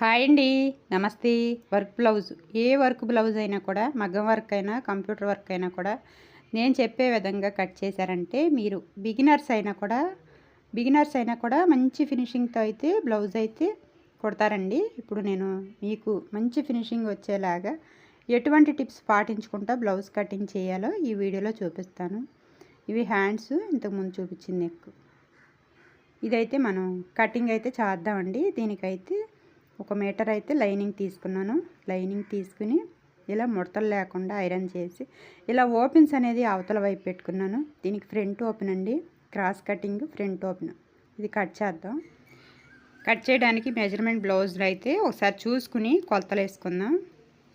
Hi అండి. నమస్తే. Work blouse. ఏ work blouse అయినా కూడా మగ్గం వర్క్ అయినా కంప్యూటర్ వర్క్ అయినా కూడా నేను చెప్పే విధంగా కట్ చేశారంటే మీరు బిగినర్స్ అయినా కూడా బిగినర్స్ అయినా కూడా మంచి ఫినిషింగ్తో అయితే బ్లౌజ్ అయితే కుడతారండి. ఇప్పుడు నేను మీకు మంచి ఫినిషింగ్ వచ్చేలాగా ఎటువంటి టిప్స్ పాటించుకుంటా బ్లౌజ్ కటింగ్ చేయాలో ఈ వీడియోలో చూపిస్తాను. ఇవి హ్యాండ్స్ ఇంతకుముందు చూపించింది నెక్. ఇదైతే మనం కటింగ్ అయితే చేద్దామండి. దీనికైతే ఒక మీటర్ అయితే లైనింగ్ తీసుకున్నాను. లైనింగ్ తీసుకుని ఇలా ముడతలు లేకుండా ఐరన్ చేసి ఇలా ఓపెన్స్ అనేది అవతల వైపు పెట్టుకున్నాను. దీనికి ఫ్రంట్ ఓపెన్ అండి. Cross cutting front open. ఇది కట్ చేద్దాం. కట్ చేయడానికి మెజర్మెంట్ బ్లౌజ్లు అయితే ఒకసారి చూసుకుని కొలతలు వేసుకుందాం.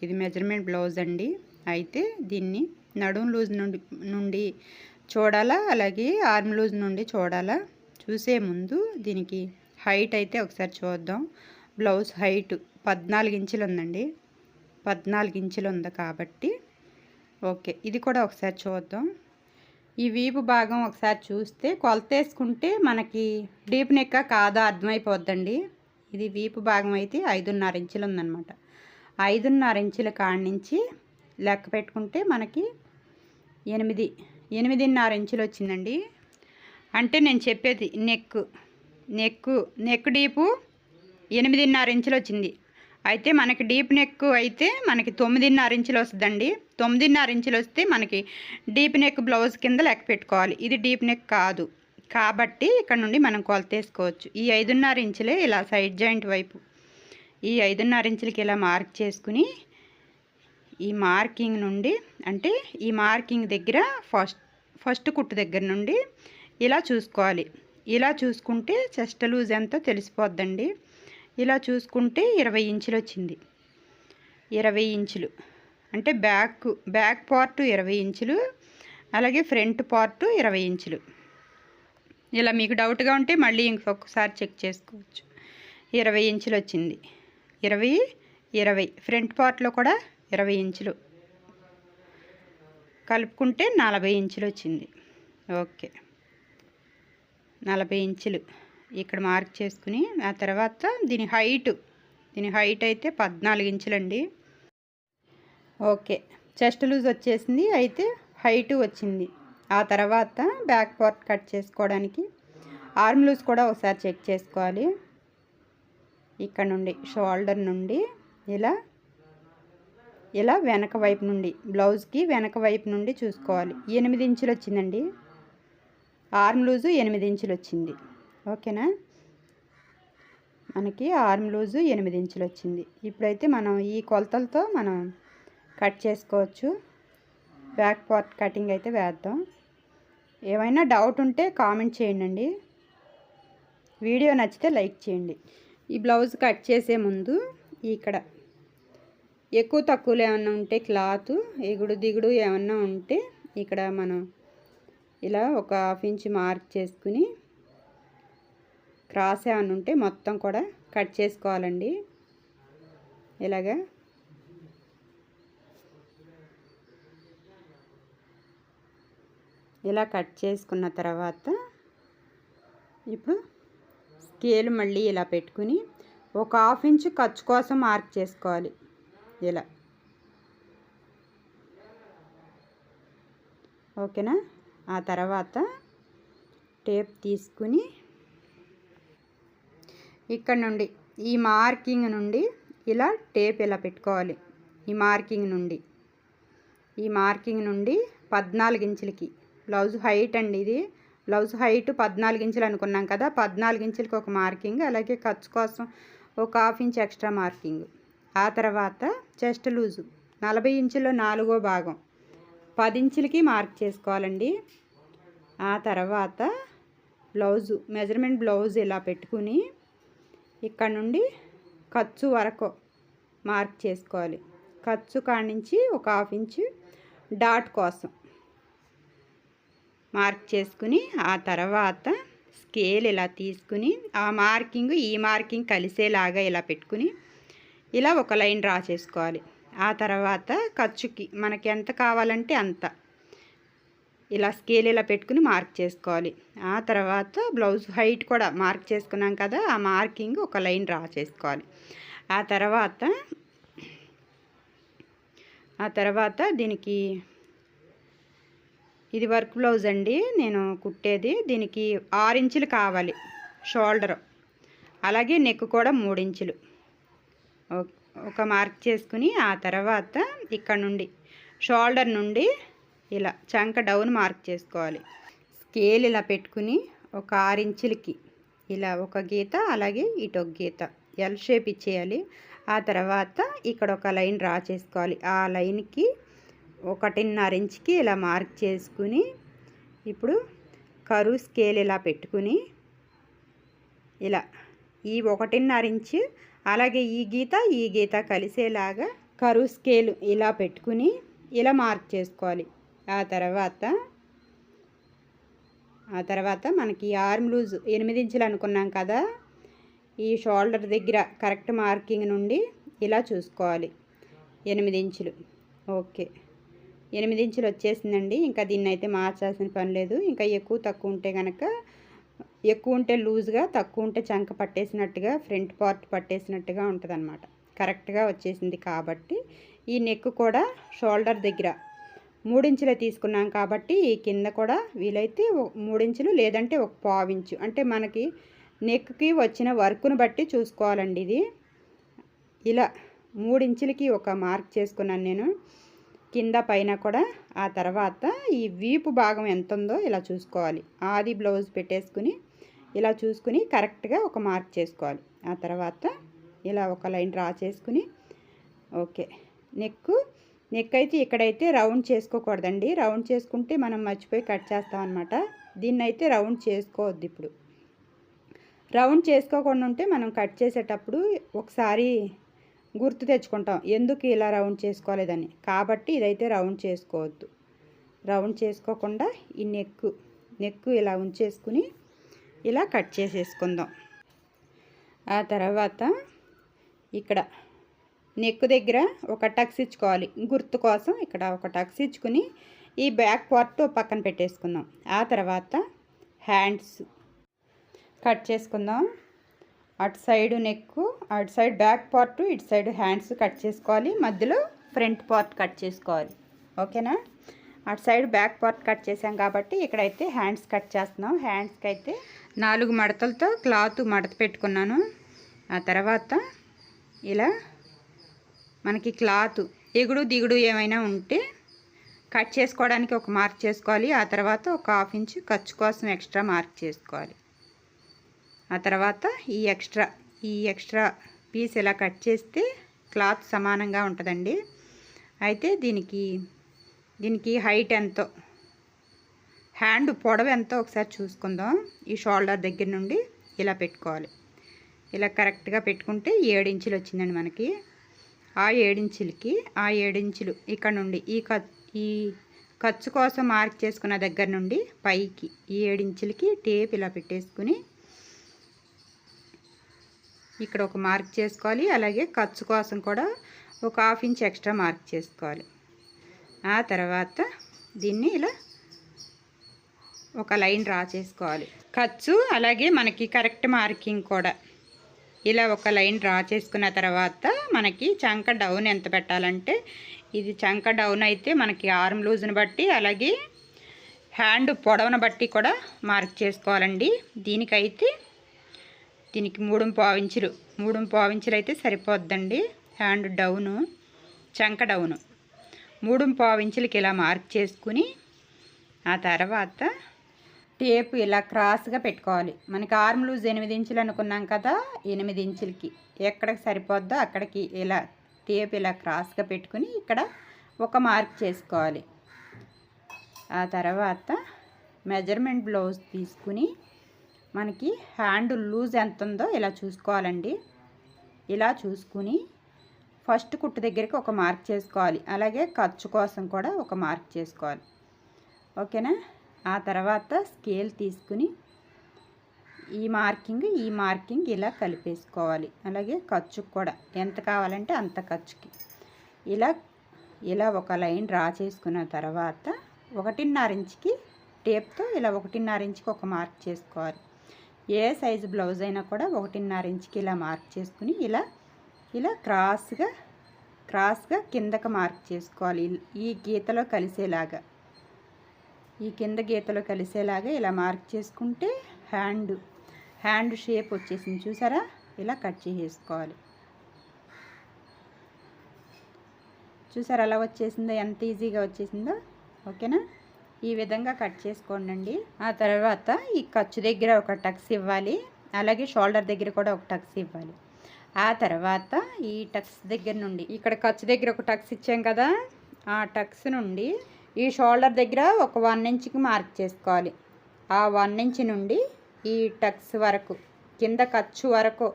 ఇది మెజర్మెంట్ బ్లౌజ్ అండి. అయితే దీన్ని నడుం లూజ్ నుండి నుండి చూడాలా? అలాగే ఆర్మ్ లూజ్ నుండి చూడాలా? చూసే ముందు దీనికి హైట్ అయితే ఒకసారి చూద్దాం. బ్లౌజ్ హైట్ పద్నాలుగు ఇంచులు ఉందండి. పద్నాలుగు ఇంచులు ఉంది కాబట్టి. ఓకే ఇది కూడా ఒకసారి చూద్దాం. ఈ వీపు భాగం ఒకసారి చూస్తే కొలత వేసుకుంటే మనకి డీప్ నెక్క కాదా అర్థమైపోద్దండి. ఇది వీపు భాగం అయితే ఐదున్నర ఇంచులు ఉందన్నమాట. ఐదున్నర ఇంచుల కాడ నుంచి లెక్క పెట్టుకుంటే మనకి ఎనిమిది ఎనిమిదిన్నర ఇంచులు వచ్చిందండి. అంటే నేను చెప్పేది నెక్ నెక్ నెక్ డీపు ఎనిమిదిన్నర ఇంచులు వచ్చింది. అయితే మనకి డీప్ నెక్ అయితే మనకి తొమ్మిదిన్నర ఇంచులు వస్తుందండి. తొమ్మిదిన్నర ఇంచులు వస్తే మనకి డీప్ నెక్ బ్లౌజ్ కింద లెక్క పెట్టుకోవాలి. ఇది డీప్ నెక్ కాదు. కాబట్టి ఇక్కడ నుండి మనం కొలత వేసుకోవచ్చు. ఈ ఐదున్నర ఇంచులే ఇలా సైడ్ జాయింట్ వైపు ఈ ఐదున్నర ఇంచులకి ఇలా మార్క్ చేసుకుని ఈ మార్కింగ్ నుండి అంటే ఈ మార్కింగ్ దగ్గర ఫస్ట్ ఫస్ట్ కుట్టు దగ్గర నుండి ఇలా చూసుకోవాలి. ఇలా చూసుకుంటే చెస్ట్ లూజ్ ఎంతో తెలిసిపోద్దండి. ఇలా చూసుకుంటే ఇరవై ఇంచులు వచ్చింది. ఇరవై ఇంచులు. అంటే బ్యాక్ బ్యాక్ పార్ట్ ఇరవై ఇంచులు అలాగే ఫ్రంట్ పార్ట్ ఇరవై ఇంచులు. ఇలా మీకు డౌట్గా ఉంటే మళ్ళీ ఇంకొకసారి చెక్ చేసుకోవచ్చు. ఇరవై ఇంచులు వచ్చింది. ఇరవై ఇరవై. ఫ్రంట్ పార్ట్లో కూడా ఇరవై ఇంచులు. కలుపుకుంటే నలభై ఇంచులు వచ్చింది. ఓకే. నలభై ఇంచులు. ఇక్కడ మార్క్ చేసుకుని ఆ తర్వాత దీని హైట్ దీని హైట్ అయితే పద్నాలుగు ఇంచులండి. ఓకే చెస్ట్ లూజ్ వచ్చేసింది అయితే హైట్ వచ్చింది. ఆ తర్వాత బ్యాక్ పార్ట్ కట్ చేసుకోవడానికి ఆర్మ్ లూజ్ కూడా ఒకసారి చెక్ చేసుకోవాలి. ఇక్కడ నుండి షోల్డర్ నుండి ఇలా ఇలా వెనక వైపు నుండి బ్లౌజ్కి వెనక వైపు నుండి చూసుకోవాలి. ఎనిమిది ఇంచులు వచ్చిందండి. ఆర్మ్ లూజు ఎనిమిది ఇంచులు వచ్చింది. ఓకేనా? మనకి ఆర్మ్ లూజు ఎనిమిది ఇంచులు వచ్చింది. ఇప్పుడైతే మనం ఈ కొలతలతో మనం కట్ చేసుకోవచ్చు. బ్యాక్ పార్ట్ కటింగ్ అయితే వేద్దాం. ఏమైనా డౌట్ ఉంటే కామెంట్ చేయండి వీడియో నచ్చితే లైక్ చేయండి. ఈ బ్లౌజ్ కట్ చేసే ముందు ఇక్కడ ఎక్కువ తక్కువలు ఏమన్నా ఉంటే క్లాత్ ఎగుడు దిగుడు ఏమన్నా ఉంటే ఇక్కడ మనం ఇలా ఒక హాఫ్ ఇంచ్ మార్క్ చేసుకుని క్రాస్ ఉంటే మొత్తం కూడా కట్ చేసుకోవాలండి. ఇలాగా. ఇలా కట్ చేసుకున్న తర్వాత ఇప్పుడు స్కేల్ మళ్ళీ ఇలా పెట్టుకుని ఒక హాఫ్ ఇంచ్ ఖర్చు కోసం మార్క్ చేసుకోవాలి. ఇలా. ఓకేనా? ఆ తర్వాత టేప్ తీసుకుని ఇక్కడ నుండి ఈ మార్కింగ్ నుండి ఇలా టేప్ ఇలా పెట్టుకోవాలి? ఈ మార్కింగ్ నుండి. ఈ మార్కింగ్ నుండి పద్నాలుగు ఇంచులకి. బ్లౌజ్ హైట్ అండి ఇది. బ్లౌజ్ హైట్ పద్నాలుగు ఇంచులు అనుకున్నాం కదా పద్నాలుగు ఇంచులకి ఒక మార్కింగ్ అలాగే ఖర్చు కోసం ఒక హాఫ్ ఇంచ్ ఎక్స్ట్రా మార్కింగ్. ఆ తర్వాత చెస్ట్ లూజు నలభై ఇంచుల్లో నాలుగో భాగం. పది ఇంచులకి మార్క్ చేసుకోవాలండి. ఆ తర్వాత బ్లౌజు మెజర్మెంట్ బ్లౌజ్ ఇలా పెట్టుకుని ఇక్కడ నుండి ఖర్చు వరకు మార్క్ చేసుకోవాలి. ఖర్చు కాడి నుంచి ఒక హాఫ్ ఇంచు డాట్ కోసం మార్క్ చేసుకుని ఆ తర్వాత స్కేల్ ఇలా తీసుకుని ఆ మార్కింగ్ ఈ మార్కింగ్ కలిసేలాగా ఇలా పెట్టుకుని ఇలా ఒక లైన్ డ్రా చేసుకోవాలి. ఆ తర్వాత ఖర్చుకి మనకి ఎంత కావాలంటే అంత. ఇలా స్కేల్ ఇలా పెట్టుకుని మార్క్ చేసుకోవాలి. ఆ తర్వాత బ్లౌజ్ హైట్ కూడా మార్క్ చేసుకున్నాం కదా ఆ మార్కింగ్ ఒక లైన్ డ్రా చేసుకోవాలి. ఆ తర్వాత ఆ తర్వాత దీనికి ఇది వర్క్ బ్లౌజ్ అండి నేను కుట్టేది. దీనికి ఆరు ఇంచులు కావాలి షోల్డర్. అలాగే నెక్ కూడా మూడు ఇంచులు. ఒక మార్క్ చేసుకుని ఆ తర్వాత ఇక్కడ నుండి షోల్డర్ నుండి ఇలా చంక డౌన్ మార్క్ చేసుకోవాలి. స్కేల్ ఇలా పెట్టుకుని ఒక ఆరించులకి ఇలా ఒక గీత అలాగే ఇటు ఒక గీత. ఎల్ షేప్ ఇచ్చేయాలి. ఆ తర్వాత ఇక్కడ ఒక లైన్ డ్రా చేసుకోవాలి. ఆ లైన్కి ఒకటిన్నర ఇంచుకి ఇలా మార్క్ చేసుకుని ఇప్పుడు కరువు స్కేల్ ఇలా పెట్టుకుని ఇలా ఈ ఒకటిన్నర ఇంచు అలాగే ఈ గీత ఈ గీత కలిసేలాగా కరువు స్కేల్ ఇలా పెట్టుకుని ఇలా మార్క్ చేసుకోవాలి. ఆ తర్వాత ఆ తర్వాత మనకి ఆర్మ్ లూజ్ ఎనిమిది ఇంచులు అనుకున్నాం కదా ఈ షోల్డర్ దగ్గర కరెక్ట్ మార్కింగ్ నుండి ఇలా చూసుకోవాలి. ఎనిమిది ఇంచులు. ఓకే. ఎనిమిది ఇంచులు వచ్చేసిందండి. ఇంకా దీన్ని అయితే మార్చాల్సిన పని లేదు. ఇంకా ఎక్కువ తక్కువ ఉంటే కనుక ఎక్కువ ఉంటే లూజ్గా తక్కువ ఉంటే చంక పట్టేసినట్టుగా ఫ్రంట్ పార్ట్ పట్టేసినట్టుగా ఉంటుంది అనమాట కరెక్ట్గా వచ్చేసింది కాబట్టి ఈ నెక్ కూడా షోల్డర్ దగ్గర మూడించులే తీసుకున్నాం కాబట్టి ఈ కింద కూడా వీలైతే మూడించులు లేదంటే ఒక పావించు. అంటే మనకి నెక్కి వచ్చిన వర్క్ను బట్టి చూసుకోవాలండి ఇది. ఇలా మూడించులకి ఒక మార్క్ చేసుకున్నాను నేను. కింద పైన కూడా ఆ తర్వాత ఈ వీపు భాగం ఎంత ఉందో ఇలా చూసుకోవాలి. ఆది బ్లౌజ్ పెట్టేసుకుని ఇలా చూసుకుని కరెక్ట్గా ఒక మార్క్ చేసుకోవాలి. ఆ తర్వాత ఇలా ఒక లైన్ డ్రా చేసుకుని ఓకే. నెక్ నెక్ అయితే ఇక్కడైతే రౌండ్ చేసుకోకూడదండి. రౌండ్ చేసుకుంటే మనం మర్చిపోయి కట్ చేస్తాం అనమాట దీన్ని అయితే రౌండ్ చేసుకోవద్దు ఇప్పుడు. రౌండ్ చేసుకోకుండా ఉంటే మనం కట్ చేసేటప్పుడు ఒకసారి గుర్తు తెచ్చుకుంటాం ఎందుకు ఇలా రౌండ్ చేసుకోలేదని. కాబట్టి ఇదైతే రౌండ్ చేసుకోవద్దు. రౌండ్ చేసుకోకుండా ఈ నెక్ నెక్ ఇలా ఉంచేసుకుని ఇలా కట్ చేసేసుకుందాం. ఆ తర్వాత ఇక్కడ నెక్ దగ్గర ఒక టక్స్ ఇచ్చుకోవాలి. గుర్తు కోసం ఇక్కడ ఒక టక్స్ ఇచ్చుకుని ఈ బ్యాక్ పార్ట్ పక్కన పెట్టేసుకుందాం. ఆ తర్వాత హ్యాండ్స్ కట్ చేసుకుందాం. అటు సైడ్ నెక్ అటు సైడ్ బ్యాక్ పార్ట్ ఇటు సైడ్ హ్యాండ్స్ కట్ చేసుకోవాలి. మధ్యలో ఫ్రంట్ పార్ట్ కట్ చేసుకోవాలి. ఓకేనా? అటు సైడ్ బ్యాక్ పార్ట్ కట్ చేసాం కాబట్టి ఇక్కడైతే హ్యాండ్స్ కట్ చేస్తున్నాం. హ్యాండ్స్కి అయితే నాలుగు మడతలతో క్లాత్ మడత పెట్టుకున్నాను. ఆ తర్వాత ఇలా మనకి క్లాత్ ఎగుడు దిగుడు ఏమైనా ఉంటే కట్ చేసుకోవడానికి ఒక మార్క్ చేసుకోవాలి. ఆ తర్వాత ఒక హాఫ్ ఇంచ్ ఖర్చు కోసం ఎక్స్ట్రా మార్క్ చేసుకోవాలి. ఆ తర్వాత ఈ ఎక్స్ట్రా ఈ ఎక్స్ట్రా పీస్ ఇలా కట్ చేస్తే క్లాత్ సమానంగా ఉంటుందండి. అయితే దీనికి దీనికి హైట్ ఎంతో హ్యాండ్ పొడవు ఎంతో ఒకసారి చూసుకుందాం. ఈ షోల్డర్ దగ్గర నుండి ఇలా పెట్టుకోవాలి. ఇలా కరెక్ట్గా పెట్టుకుంటే ఏడు ఇంచులు వచ్చిందండి మనకి. ఆ ఏడించులకి ఆ ఏడించులు ఇక్కడ నుండి ఈ ఖ ఈ ఖర్చు కోసం మార్క్ చేసుకున్న దగ్గర నుండి పైకి ఈ ఏడించులకి టేప్ ఇలా పెట్టేసుకుని ఇక్కడ ఒక మార్క్ చేసుకోవాలి. అలాగే ఖర్చు కోసం కూడా ఒక హాఫ్ ఇంచ్ ఎక్స్ట్రా మార్క్ చేసుకోవాలి. ఆ తర్వాత దీన్ని ఇలా ఒక లైన్ డ్రా చేసుకోవాలి. ఖర్చు అలాగే మనకి కరెక్ట్ మార్కింగ్ కూడా. ఇలా ఒక లైన్ డ్రా చేసుకున్న తర్వాత మనకి చంక డౌన్ ఎంత పెట్టాలంటే ఇది చంక డౌన్ అయితే మనకి ఆర్మ్ లూజ్ని బట్టి అలాగే హ్యాండ్ పొడవును బట్టి కూడా మార్క్ చేసుకోవాలండి. దీనికైతే దీనికి మూడు పావించులు మూడు పావించులు అయితే సరిపోద్దండి. హ్యాండ్ డౌను చంక డౌను. మూడు పావించులకి ఇలా మార్క్ చేసుకుని ఆ తర్వాత టేప్ ఇలా క్రాస్గా పెట్టుకోవాలి. మనకి ఆర్మ్ లూజ్ ఎనిమిది ఇంచులు అనుకున్నాం కదా ఎనిమిది ఇంచులకి. ఎక్కడికి సరిపోద్దో అక్కడికి ఇలా టేప్ ఇలా క్రాస్గా పెట్టుకుని ఇక్కడ ఒక మార్క్ చేసుకోవాలి. ఆ తర్వాత మెజర్మెంట్ బ్లౌజ్ తీసుకుని మనకి హ్యాండ్ లూజ్ ఎంత ఉందో ఇలా చూసుకోవాలండి. ఇలా చూసుకుని ఫస్ట్ కుట్టు దగ్గరికి ఒక మార్క్ చేసుకోవాలి. అలాగే ఖర్చు కోసం కూడా ఒక మార్క్ చేసుకోవాలి. ఓకేనా? ఆ తర్వాత స్కేల్ తీసుకుని ఈ మార్కింగ్ ఈ మార్కింగ్ ఇలా కలిపేసుకోవాలి. అలాగే ఖర్చుకు కూడా. ఎంత కావాలంటే అంత ఖర్చుకి. ఇలా ఇలా ఒక లైన్ డ్రా చేసుకున్న తర్వాత ఒకటిన్నర ఇంచుకి టేప్తో ఇలా ఒకటిన్నర ఇంచుకి ఒక మార్క్ చేసుకోవాలి. ఏ సైజు బ్లౌజ్ అయినా కూడా ఒకటిన్నర ఇంచుకి ఇలా మార్క్ చేసుకుని ఇలా ఇలా క్రాస్గా క్రాస్గా కిందకు మార్క్ చేసుకోవాలి. ఈ గీతలో కలిసేలాగా. ఈ కింద గీతలో కలిసేలాగా ఇలా మార్క్ చేసుకుంటే హ్యాండ్ హ్యాండ్ షేప్ వచ్చేసింది చూసారా? ఇలా కట్ చేసేసుకోవాలి. చూసారా అలా వచ్చేసిందో? ఎంత ఈజీగా వచ్చేసిందో? ఓకేనా? ఈ విధంగా కట్ చేసుకోండి ఆ తర్వాత ఈ ఖర్చు దగ్గర ఒక టక్స్ ఇవ్వాలి. అలాగే షోల్డర్ దగ్గర కూడా ఒక టక్స్ ఇవ్వాలి. ఆ తర్వాత ఈ టక్స్ దగ్గర నుండి ఇక్కడ ఖర్చు దగ్గర ఒక టక్స్ ఇచ్చాం కదా ఆ టక్స్ నుండి ఈ షోల్డర్ దగ్గర ఒక వన్ ఇంచ్కి మార్క్ చేసుకోవాలి. ఆ వన్ ఇంచ్ నుండి ఈ టక్స్ వరకు కింద ఖర్చు వరకు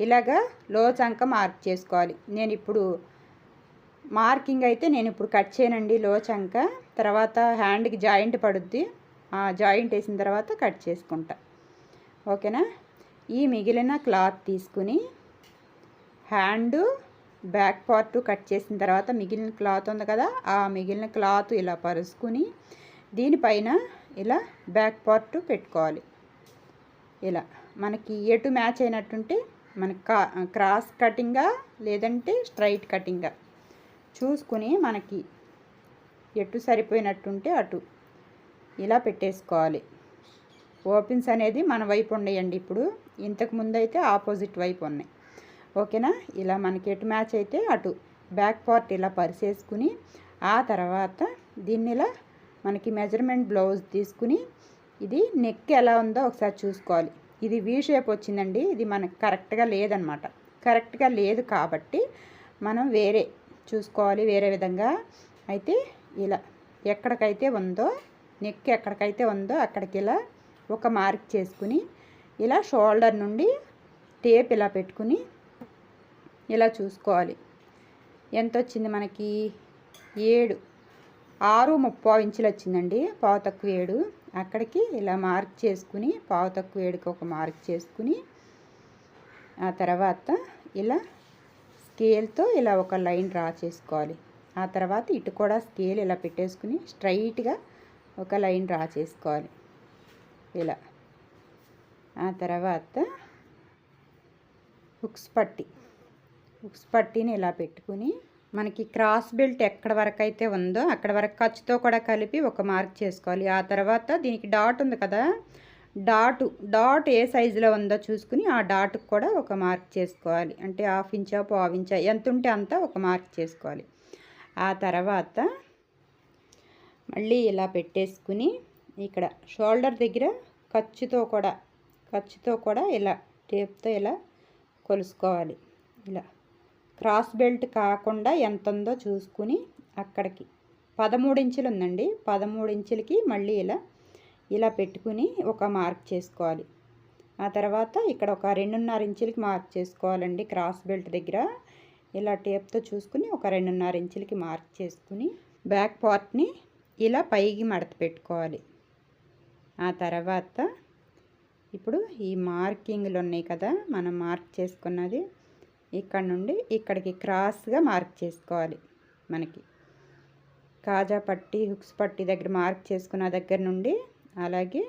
ఇలాగా లో చంక మార్క్ చేసుకోవాలి. నేను ఇప్పుడు మార్కింగ్ అయితే నేను ఇప్పుడు కట్ చేయనండి లో చంక తర్వాత హ్యాండ్కి జాయింట్ పడుద్ది. ఆ జాయింట్ వేసిన తర్వాత కట్ చేసుకుంటా. ఓకేనా? ఈ మిగిలిన క్లాత్ తీసుకుని హ్యాండు బ్యాక్ పార్ట్ కట్ చేసిన తర్వాత మిగిలిన క్లాత్ ఉంది కదా ఆ మిగిలిన క్లాత్ ఇలా పరుచుకుని దీనిపైన ఇలా బ్యాక్ పార్ట్ పెట్టుకోవాలి. ఇలా మనకి ఎటు మ్యాచ్ అయినట్టుంటే మనకి క్రాస్ కటింగా లేదంటే స్ట్రైట్ కటింగా చూసుకుని మనకి ఎటు సరిపోయినట్టుంటే అటు ఇలా పెట్టేసుకోవాలి. ఓపెన్స్ అనేది మన వైపు ఉన్నాయండి ఇప్పుడు. ఇంతకు ముందు అయితే ఆపోజిట్ వైపు ఉన్నాయి. ఓకేనా? ఇలా మనకి ఎటు మ్యాచ్ అయితే అటు బ్యాక్ పార్ట్ ఇలా పరిసేసుకుని ఆ తర్వాత దీన్ని ఇలా మనకి మెజర్మెంట్ బ్లౌజ్ తీసుకుని ఇది నెక్ ఎలా ఉందో ఒకసారి చూసుకోవాలి. ఇది వీ షేప్ వచ్చిందండి. ఇది మనకు కరెక్ట్గా లేదనమాట. కరెక్ట్గా లేదు కాబట్టి మనం వేరే చూసుకోవాలి వేరే విధంగా. అయితే ఇలా ఎక్కడికైతే ఉందో నెక్ ఎక్కడికైతే ఉందో అక్కడికి ఇలా ఒక మార్క్ చేసుకుని ఇలా షోల్డర్ నుండి టేప్ ఇలా పెట్టుకుని ఇలా చూసుకోవాలి. ఎంత వచ్చింది మనకి? ఏడు. ఆరు ముప్పై ఇంచులు వచ్చిందండి. పావు తక్కువ ఏడు. అక్కడికి ఇలా మార్క్ చేసుకుని పావు తక్కువ ఏడుకి ఒక మార్క్ చేసుకుని ఆ తర్వాత ఇలా స్కేల్తో ఇలా ఒక లైన్ డ్రా చేసుకోవాలి. ఆ తర్వాత ఇటు కూడా స్కేల్ ఇలా పెట్టేసుకుని స్ట్రైట్గా ఒక లైన్ డ్రా చేసుకోవాలి. ఇలా. ఆ తర్వాత హుక్స్ పట్టి. హుక్స్ పట్టీని ఇలా పెట్టుకుని మనకి క్రాస్ బెల్ట్ ఎక్కడ వరకు అయితే ఉందో అక్కడ వరకు ఖర్చుతో కూడా కలిపి ఒక మార్క్ చేసుకోవాలి. ఆ తర్వాత దీనికి డాట్ ఉంది కదా డాట్ డాట్ ఏ సైజులో ఉందో చూసుకుని ఆ డాట్కి కూడా ఒక మార్క్ చేసుకోవాలి. అంటే హాఫ్ ఇంచా పావు ఇంచా ఎంత ఉంటే అంత ఒక మార్క్ చేసుకోవాలి. ఆ తర్వాత మళ్ళీ ఇలా పెట్టేసుకుని ఇక్కడ షోల్డర్ దగ్గర ఖర్చుతో కూడా ఖర్చుతో కూడా ఇలా టేప్తో ఇలా కొలుసుకోవాలి. ఇలా క్రాస్ బెల్ట్ కాకుండా ఎంత ఉందో చూసుకుని అక్కడికి. పదమూడు ఇంచులు ఉందండి పదమూడు ఇంచులకి మళ్ళీ ఇలా ఇలా పెట్టుకుని ఒక మార్క్ చేసుకోవాలి. ఆ తర్వాత ఇక్కడ ఒక రెండున్నర ఇంచులకి మార్క్ చేసుకోవాలండి క్రాస్ బెల్ట్ దగ్గర. ఇలా టేప్తో చూసుకుని ఒక రెండున్నర ఇంచులకి మార్క్ చేసుకుని బ్యాక్ పార్ట్ని ఇలా పైకి మడత పెట్టుకోవాలి. ఆ తర్వాత ఇప్పుడు ఈ మార్కింగ్లు ఉన్నాయి కదా మనం మార్క్ చేసుకున్నది ఇక్కడ నుండి ఇక్కడికి క్రాస్గా మార్క్ చేసుకోవాలి మనకి. కాజా పట్టి హుక్స్ పట్టి దగ్గర మార్క్ చేసుకున్న దగ్గర నుండి అలాగే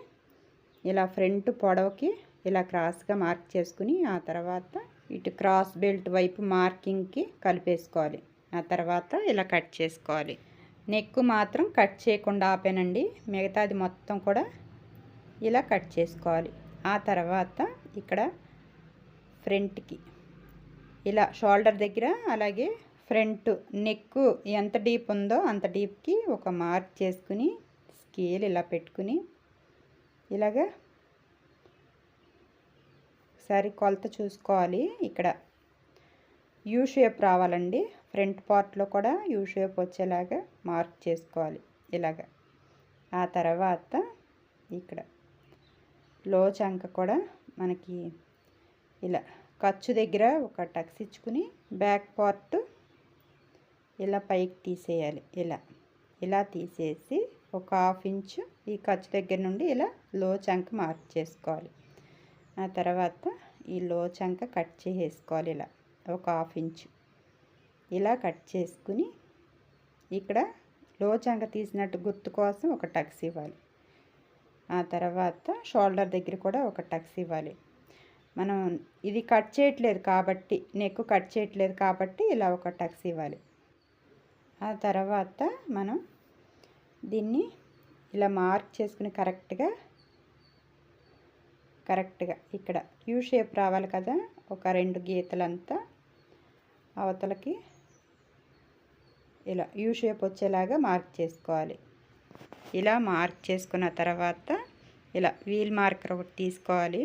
ఇలా ఫ్రంట్ పొడవకి ఇలా క్రాస్గా మార్క్ చేసుకుని ఆ తర్వాత ఇటు క్రాస్ బెల్ట్ వైపు మార్కింగ్కి కలిపేసుకోవాలి. ఆ తర్వాత ఇలా కట్ చేసుకోవాలి. నెక్ మాత్రం కట్ చేయకుండా ఆపానండి. మిగతాది మొత్తం కూడా ఇలా కట్ చేసుకోవాలి. ఆ తర్వాత ఇక్కడ ఫ్రంట్కి ఇలా షోల్డర్ దగ్గర అలాగే ఫ్రంట్ నెక్ ఎంత డీప్ ఉందో అంత డీప్కి ఒక మార్క్ చేసుకుని స్కేల్ ఇలా పెట్టుకుని ఇలాగా ఒకసారి కొలత చూసుకోవాలి. ఇక్కడ యూ షేప్ రావాలండి. ఫ్రంట్ పార్ట్లో కూడా యూ షేప్ వచ్చేలాగా మార్క్ చేసుకోవాలి. ఇలాగా ఆ తర్వాత ఇక్కడ లో చంక కూడా మనకి ఇలా ఖర్చు దగ్గర ఒక టక్స్ ఇచ్చుకుని బ్యాక్ పార్ట్ ఇలా పైకి తీసేయాలి. ఇలా ఇలా తీసేసి ఒక హాఫ్ ఇంచు ఈ ఖర్చు దగ్గర నుండి ఇలా లో చంక మార్క్ చేసుకోవాలి. ఆ తర్వాత ఈ లో చంక కట్ చేసేసుకోవాలి ఇలా ఒక హాఫ్ ఇంచు. ఇలా కట్ చేసుకుని ఇక్కడ లో చంక తీసినట్టు గుర్తు కోసం ఒక టక్స్ ఇవ్వాలి. ఆ తర్వాత షోల్డర్ దగ్గర కూడా ఒక టక్స్ ఇవ్వాలి. మనం ఇది కట్ చేయట్లేదు కాబట్టి నెక్ కట్ చేయట్లేదు కాబట్టి ఇలా ఒక టక్స్ ఇవ్వాలి. ఆ తర్వాత మనం దీన్ని ఇలా మార్క్ చేసుకుని కరెక్ట్గా కరెక్ట్గా ఇక్కడ యూ షేప్ రావాలి కదా ఒక రెండు గీతలంతా అవతలకి ఇలా యూ షేప్ వచ్చేలాగా మార్క్ చేసుకోవాలి. ఇలా మార్క్ చేసుకున్న తర్వాత ఇలా వీల్ మార్కర్ ఒకటి తీసుకోవాలి.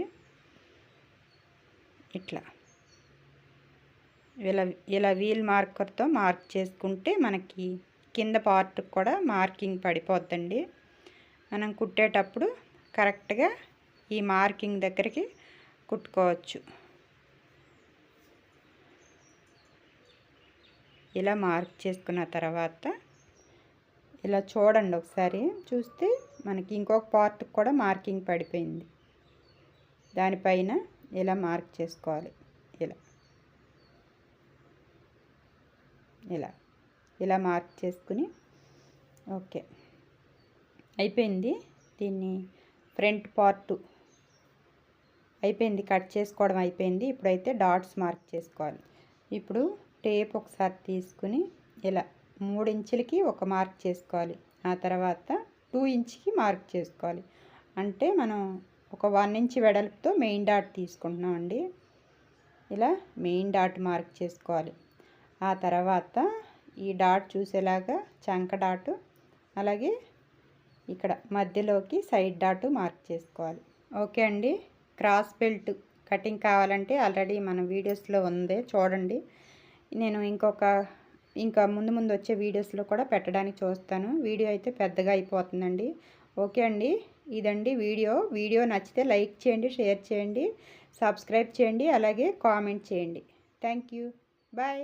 ఇట్లా. ఇలా ఇలా వీల్ మార్కర్తో మార్క్ చేసుకుంటే మనకి కింద పార్ట్ కూడా మార్కింగ్ పడిపోద్దండి. మనం కుట్టేటప్పుడు కరెక్ట్గా ఈ మార్కింగ్ దగ్గరికి కుట్టుకోవచ్చు. ఇలా మార్క్ చేసుకున్న తర్వాత ఇలా చూడండి ఒకసారి. చూస్తే మనకి ఇంకొక పార్ట్ కూడా మార్కింగ్ పడిపోయింది. దానిపైన ఇలా మార్క్ చేసుకోవాలి. ఇలా. ఇలా. ఇలా మార్క్ చేసుకుని ఓకే. అయిపోయింది దీన్ని ఫ్రంట్ పార్ట్. అయిపోయింది. కట్ చేసుకోవడం అయిపోయింది. ఇప్పుడైతే డాట్స్ మార్క్ చేసుకోవాలి. ఇప్పుడు టేప్ ఒకసారి తీసుకుని ఇలా మూడు ఇంచులకి ఒక మార్క్ చేసుకోవాలి. ఆ తర్వాత టూ ఇంచ్కి మార్క్ చేసుకోవాలి. అంటే మనం ఒక వన్ ఇంచ్ వెడల్పుతో మెయిన్ డాట్ తీసుకుంటున్నాం అండి ఇలా మెయిన్ డాట్ మార్క్ చేసుకోవాలి. ఆ తర్వాత ఈ డాట్ చూసేలాగా చంక డాటు అలాగే ఇక్కడ మధ్యలోకి సైడ్ డాటు మార్క్ చేసుకోవాలి. ఓకే అండి. క్రాస్ బెల్ట్ కటింగ్ కావాలంటే ఆల్రెడీ మన వీడియోస్లో ఉంది చూడండి. నేను ఇంకొక ఇంకా ముందు ముందు వచ్చే వీడియోస్లో కూడా పెట్టడానికి చూస్తాను. వీడియో అయితే పెద్దగా అయిపోతుందండి. ఓకే అండి. ఇదండి వీడియో. వీడియో నచ్చితే లైక్ చేయండి షేర్ చేయండి సబ్స్క్రైబ్ చేయండి అలాగే కామెంట్ చేయండి. Thank you. బాయ్.